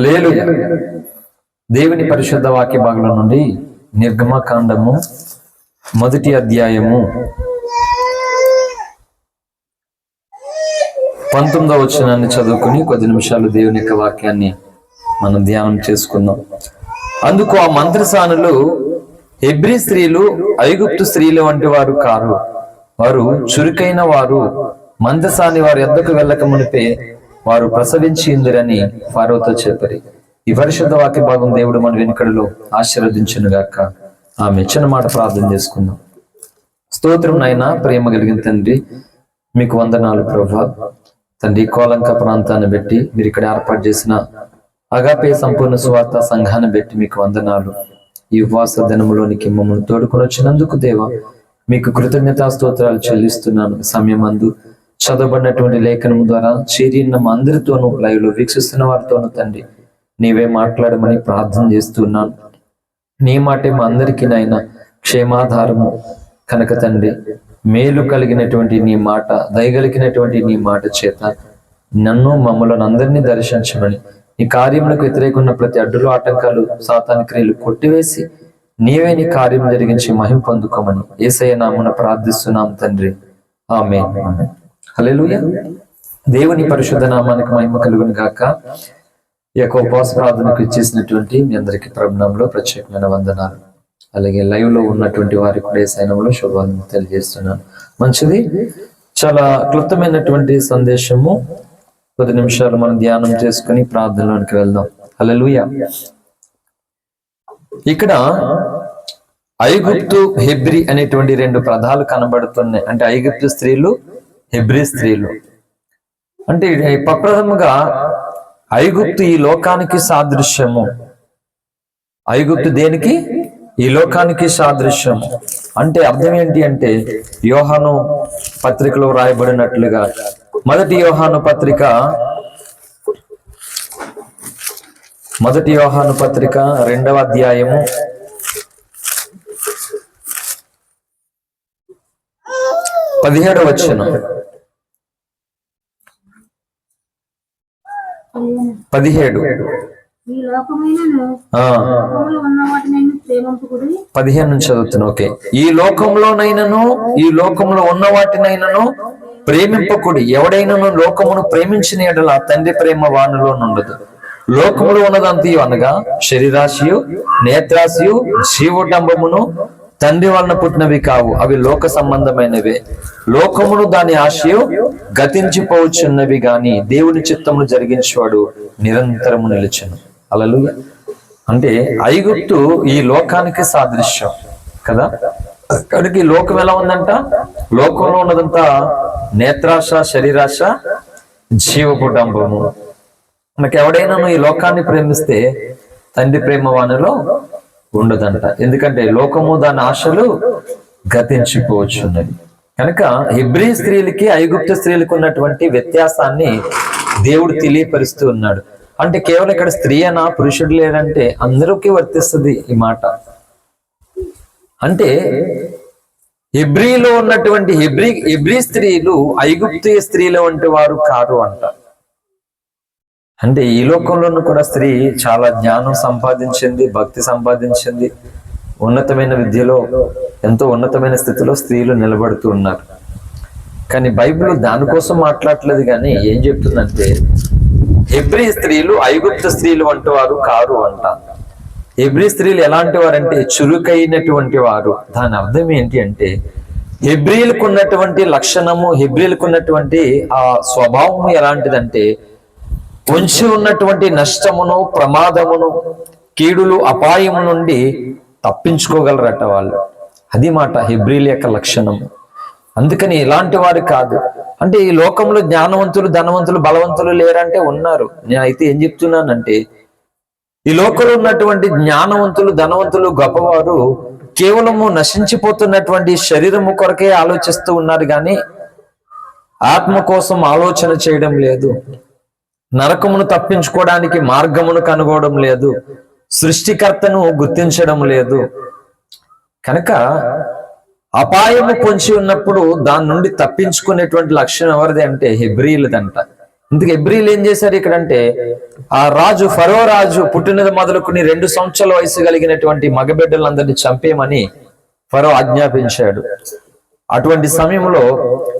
లేలు దేవుని పరిశుద్ధ వాక్య భాగంలో నుండి నిర్గమకాండము మొదటి అధ్యాయము పంతొమ్మిదవ వచనాన్ని చదువుకుని కొద్ది నిమిషాలు దేవుని యొక్క వాక్యాన్ని మనం ధ్యానం చేసుకుందాం. అందుకు ఆ మంత్రసానులు హెబ్రి స్త్రీలు ఐగుప్తు స్త్రీలు వంటి వారు కారు. వారు చురుకైన వారు. మందసాని వారి ఎద్దకు వెళ్ళక మునిపే వారు ప్రసవించి ఇందురని ఫారోతో చెప్పరి. ఈ పరిశుద్ధ వాక్య భాగం దేవుడు మన వెనుకడలో ఆశీర్వదించును గాక. ఆమె చిన్న మాట ప్రార్థన చేసుకుందాం. స్తోత్రం నాయన ప్రేమ కలిగిన తండ్రి మీకు వందనాలు ప్రభా. తండ్రి కోలంక ప్రాంతాన్ని బట్టి మీరు ఇక్కడ ఏర్పాటు చేసిన అగాపే సంపూర్ణ సువార్త సంఘాన్ని బట్టి మీకు వందనాలు. ఈ ఉపవాస దినములోనికి మమ్మల్ని తోడుకొని వచ్చినందుకు దేవా మీకు కృతజ్ఞతా స్తోత్రాలు చెల్లిస్తున్నాను సమయం అందు చదవబడినటువంటి లేఖనం ద్వారా చేరిన మా అందరితోనూ లైవ్లో వీక్షిస్తున్న వారితోనూ తండ్రి నీవే మాట్లాడమని ప్రార్థన చేస్తున్నాను. నీ మాటే మా అందరికీ నాయన క్షేమాధారము. కనుక తండ్రి మేలు కలిగినటువంటి నీ మాట దయగలిగినటువంటి నీ మాట చేత నన్ను మమ్మల్ని అందరినీ దర్శించమని నీ కార్యములకు వ్యతిరేకున్న ప్రతి అడ్డులు ఆటంకాలు సాతాని క్రియలు కొట్టివేసి నీవే నీ కార్యం జరిగించి మహిం పొందుకోమని ఏసయ్య నామున ప్రార్థిస్తున్నాం తండ్రి. ఆమె హల్లెలూయ. దేవుని పరిశుద్ధ నామానికి మహిమ కలుగును గాక. ఈ యొక్క ఉపవాస ప్రార్థనకు ఇచ్చేసినటువంటి మీ అందరికీ ప్రభుత్వంలో ప్రత్యేకమైన వందనాలు. అలాగే లైవ్లో ఉన్నటువంటి వారికి కూడా సైనంలో శుభాలను తెలియజేస్తున్నాను. మంచిది చాలా క్లుప్తమైనటువంటి సందేశము. కొద్ది నిమిషాలు మనం ధ్యానం చేసుకుని ప్రార్థనలోనికి వెళ్దాం. హల్లెలూయా. ఇక్కడ ఐగుప్తు హెబ్రి అనేటువంటి రెండు పదాలు కనబడుతున్నాయి. అంటే ఐగుప్తు స్త్రీలు హెబ్రి స్త్రీలు. అంటే ప్రప్రథముగా ఐగుప్తు ఈ లోకానికి సాదృశ్యము. ఐగుప్తు దేనికి? ఈ లోకానికి సాదృశ్యం అంటే అర్థం ఏంటి అంటే యోహాను పత్రికలో రాయబడినట్లుగా మొదటి యోహాను పత్రిక మొదటి యోహాను పత్రిక రెండవ అధ్యాయము. పదిహేడవ వచ్చిన పదిహేడు. పదిహేను నుంచి చదువుతున్నా ఓకే. ఈ లోకంలోనైనను ఈ లోకంలో ఉన్న వాటినైనను ప్రేమింపకుడి ఎవడైనను లోకమును ప్రేమించిన ఎడల తండ్రి ప్రేమ వానులో నుండదు. లోకములో ఉన్నదంతయు అనగా శరీరాశియు నేత్రాశియు జీవోటంబమును తండ్రి వలన పుట్టినవి కావు అవి లోక సంబంధమైనవే. లోకమును దాని ఆశయం గతించిపోవచ్చున్నవి గాని దేవుని చిత్తమును జరిగించేవాడు నిరంతరము నిలిచను. అలలు అంటే ఐగుప్తు ఈ లోకానికి సాదృశ్యం కదా? కనుక ఈ లోకం ఎలా ఉందంట? లోకంలో ఉన్నదంతా నేత్రాశ శరీరాశ జీవపుటంబము. మనకి ఎవడైనా ఈ లోకాన్ని ప్రేమిస్తే తండ్రి ప్రేమ వానిలో ఉండదంట. ఎందుకంటే లోకము దాని ఆశలు గతించిపోవచ్చున్నది కనుక హిబ్రీ స్త్రీలకి ఐగుప్త స్త్రీలకు ఉన్నటువంటి వ్యత్యాసాన్ని దేవుడు తెలియపరుస్తూ ఉన్నాడు. అంటే కేవలం ఇక్కడ స్త్రీ అనా పురుషుడు లేడంటే అందరికీ వర్తిస్తుంది ఈ మాట. అంటే హెబ్రీలో ఉన్నటువంటి హెబ్రీ హెబ్రీ స్త్రీలు ఐగుప్తీయ స్త్రీలు వంటి వారు కారు అంట. అంటే ఈ లోకంలోనూ కూడా స్త్రీ చాలా జ్ఞానం సంపాదించింది భక్తి సంపాదించింది. ఉన్నతమైన విద్యలో ఎంతో ఉన్నతమైన స్థితిలో స్త్రీలు నిలబడుతూ ఉన్నారు. కానీ బైబిల్ దానికోసం మాట్లాడట్లేదు కానీ ఏం చెప్తుందంటే హెబ్రీ స్త్రీలు ఐగుప్త స్త్రీలు వంటి వారు కారు అంట. హెబ్రీ స్త్రీలు ఎలాంటి వారంటే చురుకైనటువంటి వారు. దాని అర్థం ఏంటి అంటే హెబ్రిలకు ఉన్నటువంటి లక్షణము హెబ్రిలకు ఉన్నటువంటి ఆ స్వభావము ఎలాంటిదంటే పొంచి ఉన్నటువంటి నష్టమును ప్రమాదమును కీడులు అపాయము నుండి తప్పించుకోగలరట వాళ్ళు. అది మాట హిబ్రిల్ యొక్క లక్షణము అందుకని ఇలాంటి వారు కాదు. అంటే ఈ లోకంలో జ్ఞానవంతులు ధనవంతులు బలవంతులు లేరంటే ఉన్నారు. నేను అయితే ఏం చెప్తున్నానంటే ఈ లోకంలో ఉన్నటువంటి జ్ఞానవంతులు ధనవంతులు గొప్పవారు కేవలము నశించిపోతున్నటువంటి శరీరము కొరకే ఆలోచిస్తూ ఉన్నారు కానీ ఆత్మ కోసం ఆలోచన చేయడం లేదు. నరకమును తప్పించుకోవడానికి మార్గమును కనుగోవడం లేదు. సృష్టికర్తను గుర్తించడం లేదు. కనుక అపాయము పొంచి ఉన్నప్పుడు దాని నుండి తప్పించుకునేటువంటి లక్షణం ఎవరిది అంటే హెబ్రిలదంట ఇందుకు ఎబ్రిల్ ఏం చేశారు ఇక్కడ అంటే ఆ రాజు ఫరో రాజు పుట్టినది మొదలుకుని రెండు సంవత్సరాల వయసు కలిగినటువంటి మగబిడ్డలందరినీ చంపేయమని ఫరో ఆజ్ఞాపించాడు. అటువంటి సమయంలో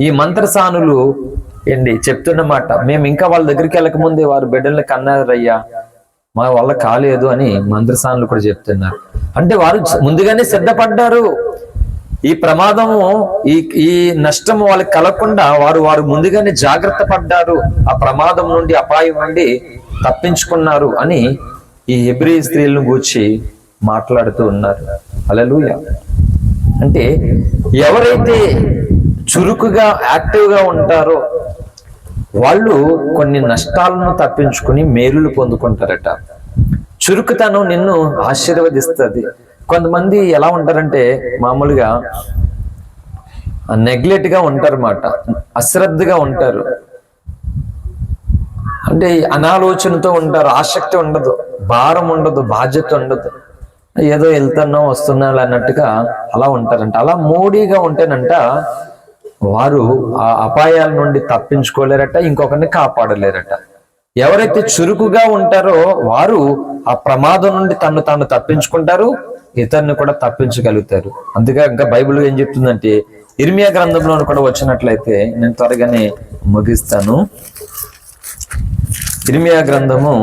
ఈ మంత్రసానులు ఏంటి చెప్తున్నమాట మేము ఇంకా వాళ్ళ దగ్గరికి వెళ్ళకముందే వారు బిడ్డల్ని కన్నారయ్యా. మా వల్ల కాలేదు అని మంత్రసానులు కూడా చెప్తున్నారు. అంటే వారు ముందుగానే సిద్ధపడ్డారు. ఈ ప్రమాదము ఈ ఈ నష్టము వాళ్ళకి కలగకుండా వారు వారు ముందుగానే జాగ్రత్త పడ్డారు. ఆ ప్రమాదం నుండి అపాయం నుండి తప్పించుకున్నారు అని ఈ హెబ్రి స్త్రీలను గూర్చి మాట్లాడుతూ ఉన్నారు. అలలుయ అంటే ఎవరైతే చురుకుగా యాక్టివ్గా ఉంటారో వాళ్ళు కొన్ని నష్టాలను తప్పించుకుని మేలులు పొందుకుంటారట. చురుకుతనం నిన్ను ఆశీర్వదిస్తుంది. కొంతమంది ఎలా ఉంటారంటే మామూలుగా నెగ్లెట్గా ఉంటారన్నమాట. అశ్రద్ధగా ఉంటారు. అంటే అనాలోచనతో ఉంటారు. ఆసక్తి ఉండదు. భారం ఉండదు. బాధ్యత ఉండదు. ఏదో వెళ్తున్నాం వస్తున్నాం అన్నట్టుగా అలా ఉంటారంట. అలా మూడీగా ఉంటేనంట వారు ఆ అపాయాల నుండి తప్పించుకోలేరట ఇంకొకరిని కాపాడలేరట. ఎవరైతే చురుకుగా ఉంటారో వారు ఆ ప్రమాదం నుండి తను తాను తప్పించుకుంటారు ఇతరుని కూడా తప్పించగలుగుతారు. అందుకే ఇంకా బైబిల్ ఏం చెప్తుందంటే ఇర్మియా గ్రంథంలో కూడా వచ్చినట్లయితే నేను త్వరగానే ముగిస్తాను. ఇర్మియా గ్రంథము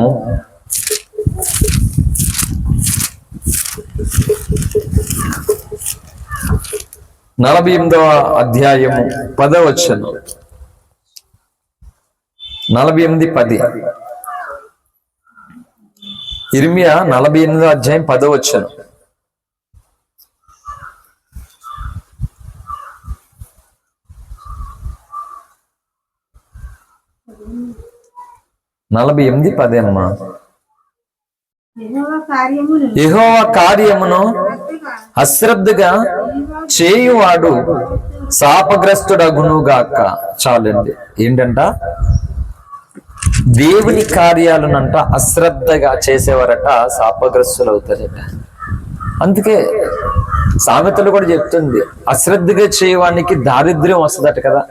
నలభై ఎనిమిదవ అధ్యాయము పదవచనం. నలభై ఎనిమిది పది. ఇర్మియా నలభై ఎనిమిదో అధ్యాయం పదవచనం. నలభై ఎనిమిది పది అమ్మా. యెహోవా కార్యములు యెహోవా కార్యమును అశ్రద్ధగా చేయువాడు శాపగ్రస్తుడగునుగాక. చాలండి. ఏంటంట? దేవుని కార్యాలనంట అశ్రద్ధగా చేసేవారట శాపగ్రస్తులు అవుతారట అందుకే సామెతలు కూడా చెప్తుంది అశ్రద్ధగా చేయవానికి దారిద్ర్యం వస్తుందట కదా?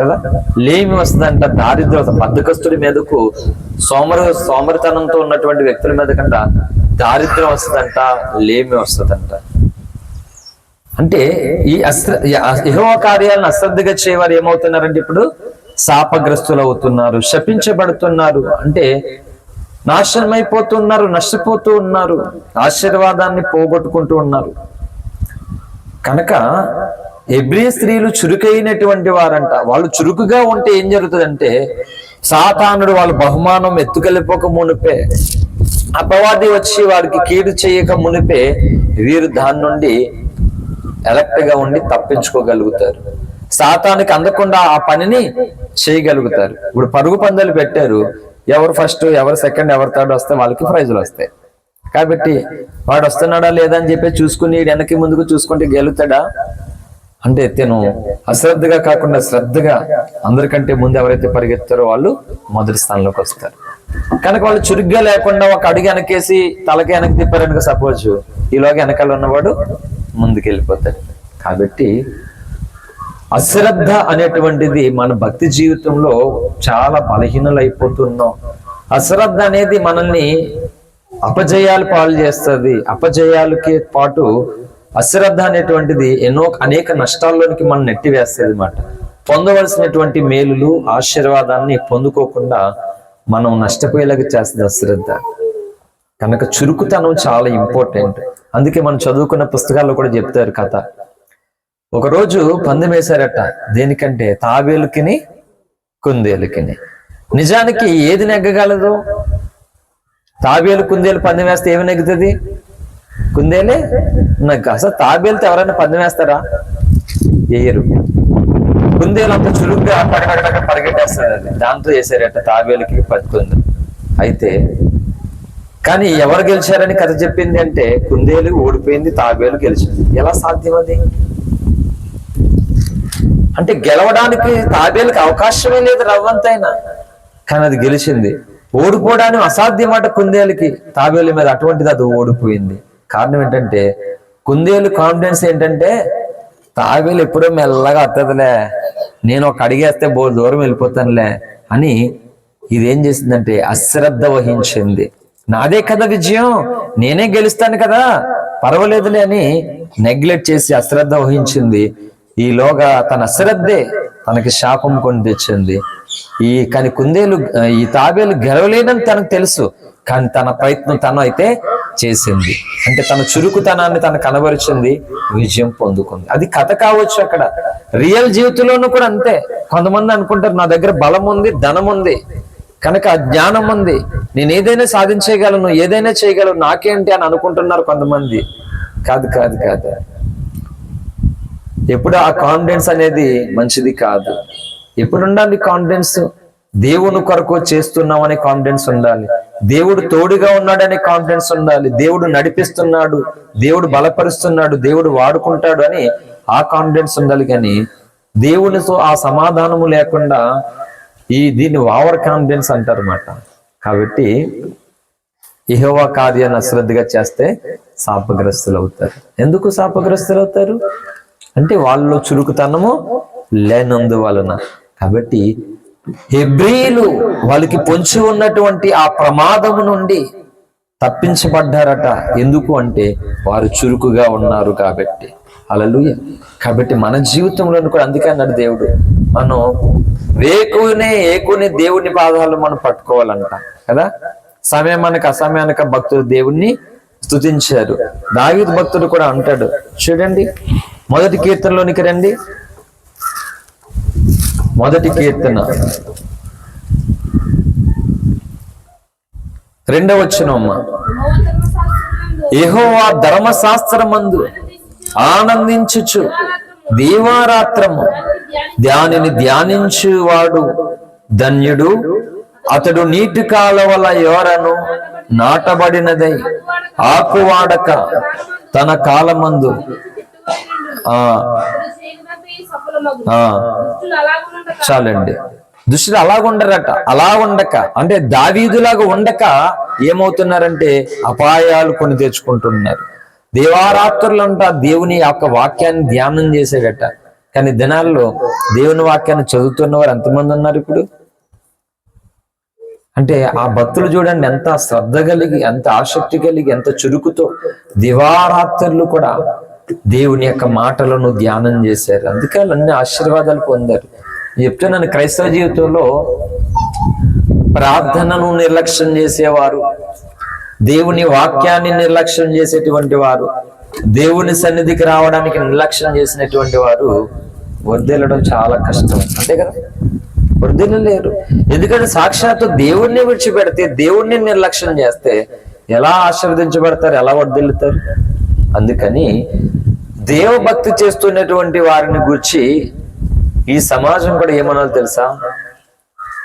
కదా? లేమి వస్తుందంట దారిద్ర్యం వస్తుంది. బద్దకస్తుడి మీదకు సోమర సోమరితనంతో ఉన్నటువంటి వ్యక్తుల మీద కంట దారిద్రం వస్తుందంట లేమి వస్తుందంట. అంటే ఈ అశ్ర యహోవ కార్యాలను అశ్రద్ధగా చేయవారు ఏమవుతున్నారంటే ఇప్పుడు? శాపగ్రస్తులు అవుతున్నారు శపించబడుతున్నారు. అంటే నాశనం అయిపోతున్నారు నష్టపోతూ ఉన్నారు ఆశీర్వాదాన్ని పోగొట్టుకుంటూ ఉన్నారు. కనుక ఎబ్రి స్త్రీలు చురుకైనటువంటి వారంట. వాళ్ళు చురుకుగా ఉంటే ఏం జరుగుతుందంటే సాతానుడు వాళ్ళ బహుమానం ఎత్తుకెళ్ళిపోక మునిపే అపవాది వచ్చి వారికి కీడు చేయక మునిపే వీరు దాని నుండి ఎలక్ట్గా ఉండి తప్పించుకోగలుగుతారు. సాతానికి అందకుండా ఆ పనిని చేయగలుగుతారు. ఇప్పుడు పరుగు పందాలు పెట్టారు. ఎవరు ఫస్ట్ ఎవరు సెకండ్ ఎవరు థర్డ్ వస్తే వాళ్ళకి ప్రైజులు వస్తాయి. కాబట్టి వాడు వస్తున్నాడా లేదా అని చెప్పి చూసుకుని ఈడు వెనక్కి ముందుకు చూసుకుంటే గెలుతాడా? అంటే తను అశ్రద్ధగా కాకుండా శ్రద్ధగా అందరికంటే ముందు ఎవరైతే పరిగెత్తారో వాళ్ళు మొదటి స్థానంలోకి వస్తారు. కనుక వాళ్ళు చురుగ్గా లేకుండా ఒక అడుగు వెనకేసి తలకి వెనక్కి తిప్పారనుకో సపోజ్ ఈలోగా వెనకాల ఉన్నవాడు ముందుకెళ్ళిపోతాడు. కాబట్టి అశ్రద్ధ అనేటువంటిది మన భక్తి జీవితంలో చాలా బలహీనలు అయిపోతున్నాం అశ్రద్ధ అనేది మనల్ని అపజయాలు పాలు చేస్తుంది. అపజయాలకి పాటు అశ్రద్ధ అనేటువంటిది ఎన్నో అనేక నష్టాల్లోనికి మనం నెట్టివేస్తుంది అనమాట పొందవలసినటువంటి మేలులు ఆశీర్వాదాన్ని పొందుకోకుండా మనం నష్టపోయేలాగా చేస్తుంది అశ్రద్ధ కనుక చురుకుతనం చాలా ఇంపార్టెంట్ అందుకే మనం చదువుకున్న పుస్తకాల్లో కూడా చెప్తారు కథ. ఒకరోజు పందెం వేశారట దేనికంటే తాబేలుకిని కుందేలుకిని. నిజానికి ఏది నెగ్గగలదు? తాబేలు కుందేలు పందెం వేస్తే ఏమి నెగ్గుతుంది? కుందేలే నాకు అసలు తాబేలుతో ఎవరైనా పందెం వేస్తారా? వేయరు. కుందేలు అంత చురుగ్గా పడగడగడ పరిగెట్టేస్తుంది అది. దాంతో వేసారట తాబేలుకి పట్టుకుంది అయితే కానీ ఎవరు గెలిచారని కథ చెప్పింది అంటే కుందేలు ఓడిపోయింది తాబేలు గెలిచింది. ఎలా సాధ్యం అది? అంటే గెలవడానికి తాబేలుకి అవకాశమే లేదు రవ్వంతైనా. కానీ అది గెలిచింది. ఓడిపోవడానికి అసాధ్యమాట కుందేలుకి. తాబేలు మీద అటువంటిది అది ఓడిపోయింది. కారణం ఏంటంటే కుందేలు కాన్ఫిడెన్స్ ఏంటంటే తాబేలు ఎప్పుడో మెల్లగా అత్తదిలే. నేను ఒక అడిగేస్తే బో దూరం వెళ్ళిపోతానులే అని ఇదేం చేసిందంటే అశ్రద్ధ వహించింది. నాదే కదా విజయం? నేనే గెలుస్తాను కదా? పర్వాలేదులే అని నెగ్లెక్ట్ చేసి అశ్రద్ధ వహించింది. ఈలోగా తన అశ్రద్ధే తనకి శాపం కొని తెచ్చింది. ఈ కానీ కుందేలు ఈ తాబేలు గెలవలేదని తనకు తెలుసు. కానీ తన ప్రయత్నం తను అయితే చేసింది. అంటే తన చురుకుతనాన్ని తను కనబరిచింది విజయం పొందుకుంది. అది కథ కావచ్చు అక్కడ. రియల్ జీవితంలోనూ కూడా అంతే. కొంతమంది అనుకుంటారు నా దగ్గర బలం ఉంది ధనం ఉంది కనుక జ్ఞానం ఉంది. నేను ఏదైనా సాధించగలను ఏదైనా చేయగలను నాకేంటి అని అనుకుంటున్నారు కొంతమంది. కాదు కాదు కాదు. ఎప్పుడు ఆ కాన్ఫిడెన్స్ అనేది మంచిది కాదు. ఎప్పుడు ఉండాలి కాన్ఫిడెన్స్ దేవుని కొరకు చేస్తున్నామనే కాన్ఫిడెన్స్ ఉండాలి. దేవుడు తోడుగా ఉన్నాడనే కాన్ఫిడెన్స్ ఉండాలి. దేవుడు నడిపిస్తున్నాడు. దేవుడు బలపరుస్తున్నాడు. దేవుడు వాడుకుంటాడు అని ఆ కాన్ఫిడెన్స్ ఉండాలి కానీ దేవునితో ఆ సమాధానము లేకుండా ఈ దీన్ని ఓవర్ కాన్ఫిడెన్స్ అంటారు అన్నమాట కాబట్టి ఇహోవా కార్యాన్ని అశ్రద్ధగా చేస్తే శాపగ్రస్తులు అవుతారు ఎందుకు శాపగ్రస్తులు అవుతారు అంటే వాళ్ళలో చురుకుతనము లేనందువలన. కాబట్టి హెబ్రీలు వాళ్ళకి పొంచి ఉన్నటువంటి ఆ ప్రమాదము నుండి తప్పించబడ్డారట. ఎందుకు అంటే వారు చురుకుగా ఉన్నారు కాబట్టి. అలలుయ కాబట్టి మన జీవితంలో కూడా అందుకే అన్నాడు దేవుడు. మనం వేకునే ఏకుని దేవుని పాదాలు మనం పట్టుకోవాలంట. కదా? సమయమానక అసమయానక భక్తులు దేవుణ్ణి స్తుతించారు. దావీదు భక్తుడు కూడా అంటాడు. చూడండి. మొదటి కీర్తనలోనికి రండి. మొదటి కీర్తన. రెండవ వచ్చినమ్మ యెహోవా ధర్మశాస్త్రమందు ఆనందించుచు దీవారాత్రము దానిని ధ్యానించువాడు ధన్యుడు. అతడు నీటి కాలవల యోరను నాటబడినదై ఆకువాడక తన కాలమందు ఆ చాలండి. దుష్టులు అలాగుండరట అలా ఉండక. అంటే దావీదులాగా ఉండక ఏమవుతున్నారంటే అపాయాలు కొని తెచ్చుకుంటున్నారు. దేవారాత్రులంట దేవుని యొక్క వాక్యాన్ని ధ్యానం చేసేటట కానీ దినాల్లో దేవుని వాక్యాన్ని చదువుతున్న వారు ఎంతమంది ఉన్నారు ఇప్పుడు? అంటే ఆ భక్తులు చూడండి ఎంత శ్రద్ధ కలిగి ఎంత ఆసక్తి కలిగి ఎంత చురుకుతో దివారాత్రులు కూడా దేవుని యొక్క మాటలను ధ్యానం చేశారు. అందుకే వాళ్ళు అన్ని ఆశీర్వాదాలు పొందారు. చెప్తున్నాను క్రైస్తవ జీవితంలో ప్రార్థనను నిర్లక్ష్యం చేసేవారు దేవుని వాక్యాన్ని నిర్లక్ష్యం చేసేటువంటి వారు దేవుని సన్నిధికి రావడానికి నిర్లక్ష్యం చేసినటువంటి వారు వర్దిల్లడం చాలా కష్టం. అంతే కదా? వర్దిల్లలేరు ఎందుకంటే సాక్షాత్తు దేవుణ్ణి విడిచిపెడితే దేవుణ్ణి నిర్లక్ష్యం చేస్తే ఎలా ఆశీర్వదించబడతారు ఎలా వర్దిల్లుతారు అందుకని దేవభక్తి చేస్తున్నటువంటి వారిని గురించి ఈ సమాజం కూడా ఏమనాలో తెలుసా?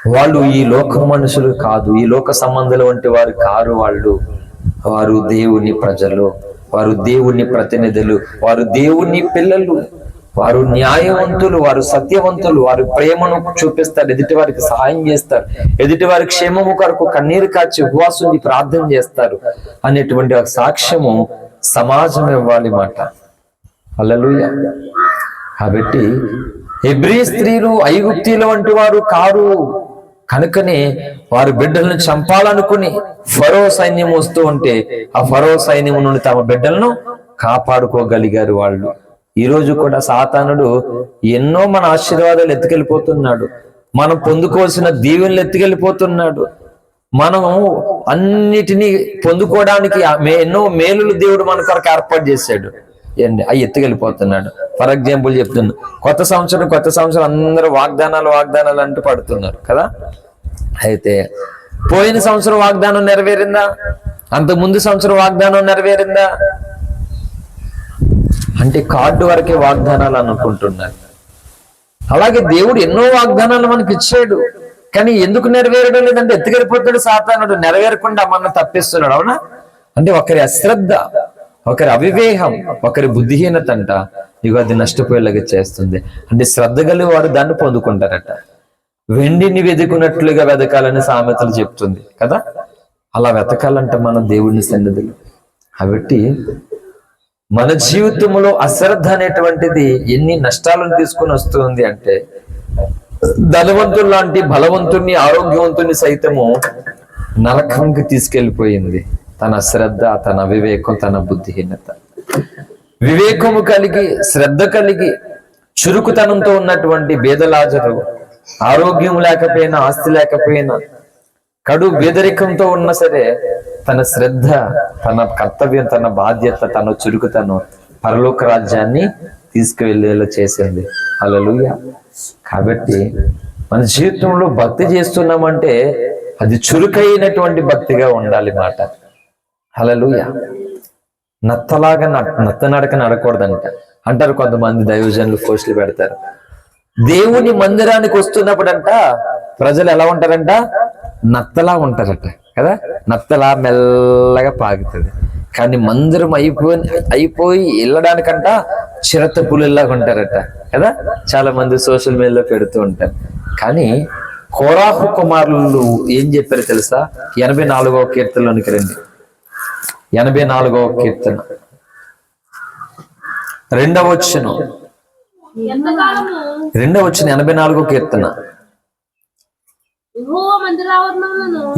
వాళ్ళు ఈ లోక మనుషులు కాదు ఈ లోక సంబంధాలు వంటి వారు కారు వాళ్ళు. వారు దేవుని ప్రజలు వారు దేవుని ప్రతినిధులు వారు దేవుని పిల్లలు వారు న్యాయవంతులు వారు సత్యవంతులు వారు ప్రేమను చూపిస్తారు ఎదుటి వారికి సహాయం చేస్తారు ఎదుటి వారి క్షేమము కొరకు కన్నీరు కాచి ఉపవాసం ప్రార్థన చేస్తారు అనేటువంటి ఒక సాక్ష్యము సమాజం ఇవ్వాలి మాట. అల్లలుయ్య కాబట్టి హెబ్రీ స్త్రీలు ఐగుప్తీలు వంటి వారు కారు కనుకనే వారి బిడ్డలను చంపాలనుకుని ఫరో సైన్యం వస్తూ ఉంటే ఆ ఫరో సైన్యం నుండి తమ బిడ్డలను కాపాడుకోగలిగారు వాళ్ళు. ఈ రోజు కూడా సాతానుడు ఎన్నో మన ఆశీర్వాదాలు ఎత్తుకెళ్ళిపోతున్నాడు. మనం పొందుకోవాల్సిన దీవెనలు ఎత్తుకెళ్ళిపోతున్నాడు. మనం అన్నిటినీ పొందుకోవడానికి ఆ మే- ఎన్నో మేలులు దేవుడు మన కొరకు ఏర్పాటు చేశాడు. అవి ఎత్తుకెళ్ళిపోతున్నాడు. ఫర్ ఎగ్జాంపుల్ చెప్తున్నా. కొత్త సంవత్సరం కొత్త సంవత్సరం అందరూ వాగ్దానాలు వాగ్దానాలు అంటూ పడుతున్నారు కదా? అయితే పోయిన సంవత్సరం వాగ్దానం నెరవేరిందా? అంత ముందు సంవత్సరం వాగ్దానం నెరవేరిందా? అంటే కార్డు వరకే వాగ్దానాలు అనుకుంటున్నారు. అలాగే దేవుడు ఎన్నో వాగ్దానాలు మనకి ఇచ్చాడు. కానీ ఎందుకు నెరవేరడం లేదంటే ఎత్తుకెళ్ళిపోతాడు సాతానుడు. నెరవేరకుండా మన తప్పిస్తున్నాడు అవునా? అంటే ఒకరి అశ్రద్ధ ఒకరి అవివేహం ఒకరి బుద్ధిహీనత అంట ఇగో అది నష్టపోయేలాగా చేస్తుంది. అంటే శ్రద్ధ కలిగి వారు దాన్ని పొందుకుంటారట. వెండిని వెతుకున్నట్లుగా వెతకాలని సామెతలు చెప్తుంది కదా? అలా వెతకాలంట మన దేవుని సన్నిధులు. కాబట్టి మన జీవితంలో అశ్రద్ధ అనేటువంటిది ఎన్ని నష్టాలను తీసుకొని వస్తుంది అంటే ధనవంతుడు లాంటి బలవంతుణ్ణి ఆరోగ్యవంతుని సైతము నరకంకి తీసుకెళ్ళిపోయింది తన శ్రద్ధ తన వివేకం తన బుద్ధిహీనత. వివేకము కలిగి శ్రద్ధ కలిగి చురుకుతనంతో ఉన్నటువంటి బేదలాజరు ఆరోగ్యం లేకపోయినా ఆస్తి లేకపోయినా కడు బేదరికంతో ఉన్నా సరే తన శ్రద్ధ తన కర్తవ్యం తన బాధ్యత తన చురుకుతనం పరలోక రాజ్యాన్ని తీసుకువెళ్ళేలా చేసింది. అలలుయ కాబట్టి మన జీవితంలో భక్తి చేస్తున్నామంటే అది చురుకైనటువంటి భక్తిగా ఉండాలి మాట. హలలుయ నత్తలాగా నత్త నడక నడకూడదంట. అంటారు కొంతమంది దైవజనులు పోస్టులు పెడతారు. దేవుని మందిరానికి వస్తున్నప్పుడంట ప్రజలు ఎలా ఉంటారంట? నత్తలా ఉంటారట కదా? నత్తలా మెల్లగా పాగుతుంది. కానీ మందిరం అయిపోయి అయిపోయి వెళ్ళడానికంట చిరత పులిలాగా ఉంటారట కదా? చాలా మంది సోషల్ మీడియాలో పెడుతూ ఉంటారు. కానీ కోరాహు కుమారులు ఏం చెప్పారు తెలుసా? ఎనభై నాలుగో కీర్తనలోనికి రండి. ఎనభై నాలుగవ కీర్తన. రెండవ వచ్చును రెండవ వచ్చిన ఎనభై నాలుగో కీర్తన. యెహోవా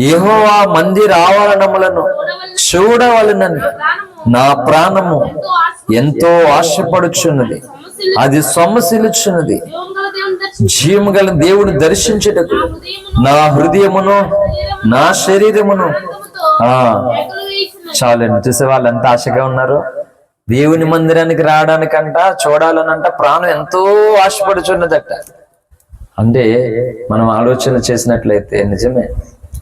యెహోవా మందిర ఆవరణములను చూడవలనని నా ప్రాణము ఎంతో ఆశ ఎంతో ఆశపడుచున్నది. అది సొమ్మసిలుచున్నది జీవం గల దేవుని దర్శించి జీవము గల దేవుడు దర్శించుటకు నా హృదయమును నా శరీరమును ఆ. చాలండి చూసే వాళ్ళు ఎంత ఆశగా ఉన్నారు? దేవుని మందిరానికి రావడానికంట చూడాలనంట ప్రాణం ఎంతో ఆశపడుచున్నదట. అంటే మనం ఆలోచన చేసినట్లయితే నిజమే.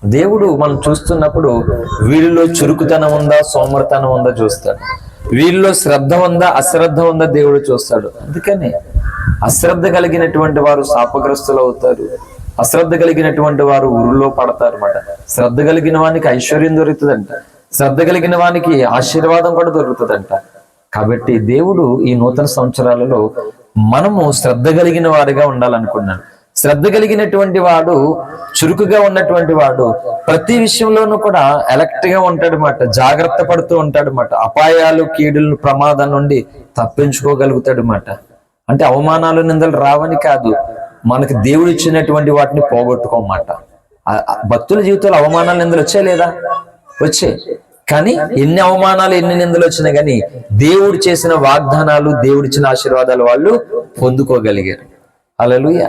దేవుడు మనం చూస్తున్నప్పుడు వీళ్ళలో చురుకుతనం ఉందా సోమరతనం ఉందా చూస్తాడు. వీళ్ళలో శ్రద్ధ ఉందా అశ్రద్ధ ఉందా దేవుడు చూస్తాడు. అందుకని అశ్రద్ధ కలిగినటువంటి వారు శాపగ్రస్తులు అవుతారు. అశ్రద్ధ కలిగినటువంటి వారు ఊరిలో పడతారు అన్నమాట. శ్రద్ధ కలిగిన వానికి ఐశ్వర్యం దొరుకుతుందంట. శ్రద్ధ కలిగిన వానికి ఆశీర్వాదం కూడా దొరుకుతుందంట. కాబట్టి దేవుడు ఈ నూతన సంవత్సరాలలో మనము శ్రద్ధ కలిగిన వారిగా ఉండాలనుకున్నాను శ్రద్ధ కలిగినటువంటి వాడు చురుకుగా ఉన్నటువంటి వాడు ప్రతి విషయంలోనూ కూడా ఎలక్ట్గా ఉంటాడు మాట జాగ్రత్త పడుతూ ఉంటాడు మాట అపాయాలు కీడులు ప్రమాదం నుండి తప్పించుకోగలుగుతాడు మాట అంటే అవమానాలు నిందలు రావని కాదు మనకి దేవుడు ఇచ్చినటువంటి వాటిని పోగొట్టుకోమాట. భక్తుల జీవితంలో అవమానాలు నిందలు వచ్చాయి లేదా? వచ్చే. కానీ ఎన్ని అవమానాలు ఎన్ని నిందలు వచ్చినా కానీ దేవుడు చేసిన వాగ్దానాలు దేవుడిచ్చిన ఆశీర్వాదాలు వాళ్ళు పొందుకోగలిగారు. అలలుయ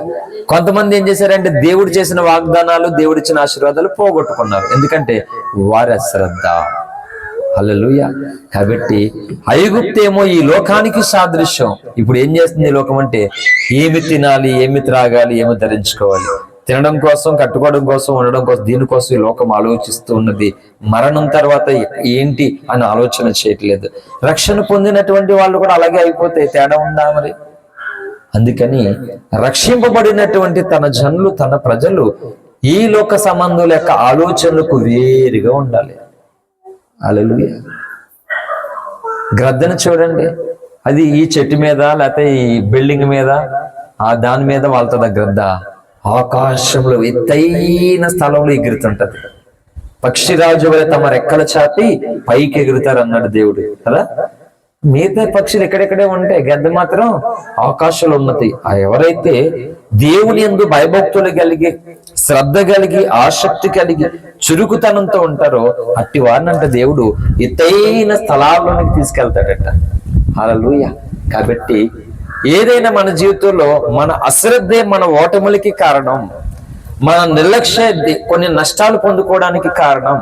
కొంతమంది ఏం చేశారంటే దేవుడు చేసిన వాగ్దానాలు దేవుడిచ్చిన ఆశీర్వాదాలు పోగొట్టుకున్నారు. ఎందుకంటే వారి అశ్రద్ధ అలలుయ కాబట్టి ఐగుప్తేమో ఈ లోకానికి సాదృశ్యం. ఇప్పుడు ఏం చేస్తుంది ఈ లోకం అంటే ఏమి తినాలి ఏమి త్రాగాలి ఏమి ధరించుకోవాలి? తినడం కోసం కట్టుకోవడం కోసం ఉండడం కోసం దీనికోసం ఈ లోకం ఆలోచిస్తూ ఉన్నది. మరణం తర్వాత ఏంటి అని ఆలోచన చేయట్లేదు. రక్షణ పొందినటువంటి వాళ్ళు కూడా అలాగే అయిపోతే తేడా ఉందా మరి? అందుకని రక్షింపబడినటువంటి తన జనులు తన ప్రజలు ఈ లోక సంబంధుల యొక్క ఆలోచనలకు వేరుగా ఉండాలి. అలలు గ్రద్దను చూడండి. అది ఈ చెట్టు మీద లేకపోతే ఈ బిల్డింగ్ మీద ఆ దాని మీద వాళ్ళతో గ్రద్ద. ఆకాశంలో ఎత్తైన స్థలంలో ఎగురుతుంటది. పక్షిరాజు వల్ల తమ రెక్కలు చాపి పైకి ఎగురుతారు అన్నాడు దేవుడు కదా? మిగతా పక్షులు ఎక్కడెక్కడే ఉంటాయి గద్ద మాత్రం ఆకాశంలో ఉన్నది. ఆ ఎవరైతే దేవుని ఎందు భయభక్తులు కలిగి శ్రద్ధ కలిగి ఆసక్తి కలిగి చురుకుతనంతో ఉంటారో అట్టి వారిని దేవుడు ఎత్తైన స్థలాల్లోనికి తీసుకెళ్తాడట. హల్లెలూయా కాబట్టి ఏదైనా మన జీవితంలో మన అశ్రద్ధే మన ఓటములకి కారణం మన నిర్లక్ష్య కొన్ని నష్టాలు పొందుకోవడానికి కారణం.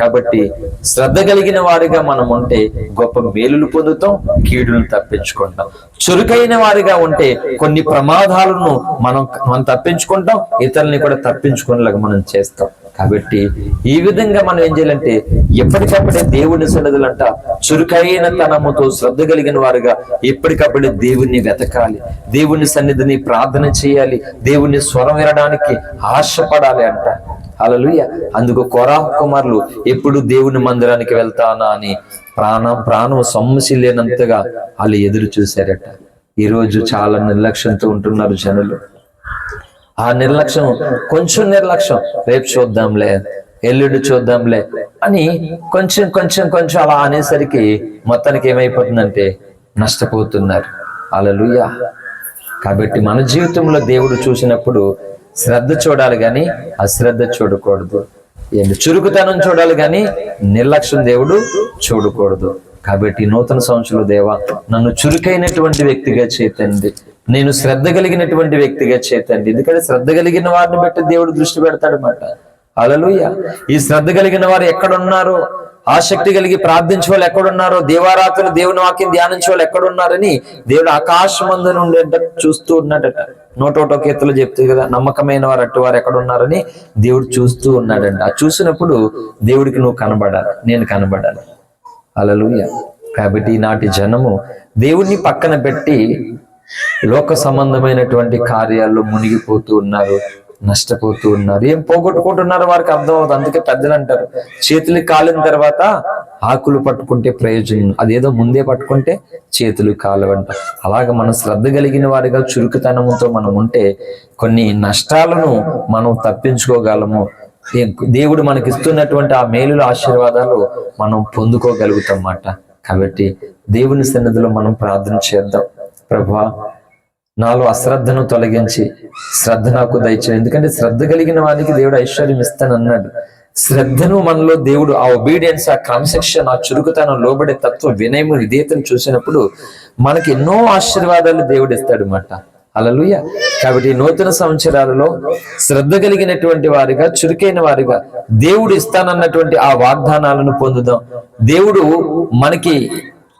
కాబట్టి శ్రద్ధ కలిగిన వారిగా మనం ఉంటే గొప్ప మేలులు పొందుతాం కీడులు తప్పించుకుంటాం. చురుకైన వారిగా ఉంటే కొన్ని ప్రమాదాలను మనం మనం తప్పించుకుంటాం ఇతరుల్ని కూడా తప్పించుకునేలాగా మనం చేస్తాం. కాబట్టి ఈ విధంగా మనం ఏం చేయాలంటే ఎప్పటికప్పుడే దేవుని సన్నదులంట చురుకైన తనముతో శ్రద్ధ కలిగిన వారుగా ఎప్పటికప్పుడే దేవుణ్ణి వెతకాలి. దేవుని సన్నిధిని ప్రార్థన చేయాలి. దేవుని స్వరం వినడానికి ఆశపడాలి అంట. అలలుయ అందుకు కొరా కుమారులు ఎప్పుడు దేవుని మందిరానికి వెళ్తానా అని ప్రాణం ప్రాణం సొమ్మసిల్లేనంతగా వాళ్ళు ఎదురు చూశారట. ఈ రోజు చాలా నిర్లక్ష్యంతో ఉంటున్నారు జనులు. ఆ నిర్లక్ష్యం కొంచెం నిర్లక్ష్యం. రేపు చూద్దాంలే ఎల్లుడు చూద్దాంలే అని కొంచెం కొంచెం కొంచెం అలా అనేసరికి మొత్తానికి ఏమైపోతుందంటే నష్టపోతున్నారు. అలలుయ కాబట్టి మన జీవితంలో దేవుడు చూసినప్పుడు శ్రద్ధ చూడాలి కానీ అశ్రద్ధ చూడకూడదు. ఏంటి చురుకుతనం చూడాలి కానీ నిర్లక్ష్యం దేవుడు చూడకూడదు. కాబట్టి నూతన సంవత్సరం దేవా నన్ను చురుకైనటువంటి వ్యక్తిగా చేతండి. నేను శ్రద్ధ కలిగినటువంటి వ్యక్తిగా చేతండి. ఎందుకంటే శ్రద్ధ కలిగిన వారిని బట్టి దేవుడు దృష్టి పెడతాడు అన్నమాట అలలుయ ఈ శ్రద్ధ కలిగిన వారు ఎక్కడున్నారో ఆసక్తి కలిగి ప్రార్థించే వాళ్ళు ఎక్కడున్నారో దేవారాత్రులు దేవుని వాక్యం ధ్యానించే వాళ్ళు ఎక్కడున్నారని దేవుడు ఆకాశమందు నుండి చూస్తూ ఉన్నాడట. నోటోటో కీర్తలు చెప్తుంది కదా నమ్మకమైన వారు అట్టి వారు ఎక్కడున్నారని దేవుడు చూస్తూ ఉన్నాడంట. ఆ చూసినప్పుడు దేవుడికి నువ్వు కనబడాలి నేను కనబడాలి. అలలుయ కాబట్టి ఈనాటి జనము దేవుణ్ణి పక్కన పెట్టి లోక సంబంధమైనటువంటి కార్యాల్లో మునిగిపోతూ ఉన్నారు. నష్టపోతూ ఉన్నారు. ఏం పోగొట్టుకుంటున్నారు వారికి అర్థం అవుతుంది అందుకే పెద్దలు అంటారు. చేతులు కాలిన తర్వాత ఆకులు పట్టుకుంటే ప్రయోజనం. అదేదో ముందే పట్టుకుంటే చేతులు కాలవంట. అలాగ మనం శ్రద్ధ కలిగిన వారిగా చురుకుతనంతో మనం ఉంటే కొన్ని నష్టాలను మనం తప్పించుకోగలము. దేవుడు మనకి ఇస్తున్నటువంటి ఆ మేలుల ఆశీర్వాదాలు మనం పొందుకోగలుగుతాం అన్నమాట. కాబట్టి దేవుని సన్నిధిలో మనం ప్రార్థన చేద్దాం. ప్రభా నాలో అశ్రద్ధను తొలగించి శ్రద్ధ నాకు దయచేయండి ఎందుకంటే శ్రద్ధ కలిగిన వారికి దేవుడు ఐశ్వర్యం ఇస్తానన్నాడు శ్రద్ధను మనలో దేవుడు ఆ ఒబీడియన్స్ ఆ క్రమశిక్షణ ఆ చురుకుతనం లోబడే తత్వ వినయము విధేయతను చూసినప్పుడు మనకి ఎన్నో ఆశీర్వాదాలు దేవుడు ఇస్తాడు అన్నమాట అలలుయ కాబట్టి నూతన సంవత్సరాలలో శ్రద్ధ కలిగినటువంటి వారిగా చురుకైన వారిగా దేవుడు ఇస్తానన్నటువంటి ఆ వాగ్దానాలను పొందుదాం. దేవుడు మనకి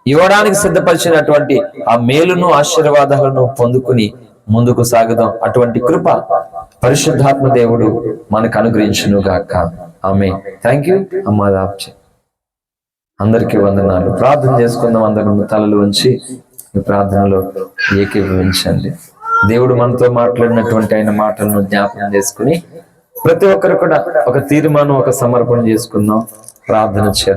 ఇవ్వడానికి సిద్ధపరిచినటువంటి ఆ మేలును ఆశీర్వాదాలను పొందుకుని ముందుకు సాగుదాం. అటువంటి కృప పరిశుద్ధాత్మ దేవుడు మనకు అనుగ్రహించును గాక ఆమె థ్యాంక్ యూ అమ్మా అందరికీ వందనాలు. ప్రార్థన చేసుకుందాం అందరం తలలు ఉంచి ఈ ప్రార్థనలో ఏకీభవించండి. దేవుడు మనతో మాట్లాడినటువంటి ఆయన మాటలను జ్ఞాపనం చేసుకుని ప్రతి ఒక్కరు కూడా ఒక తీర్మానం ఒక సమర్పణ చేసుకుందాం. ప్రార్థన చేద్దాం.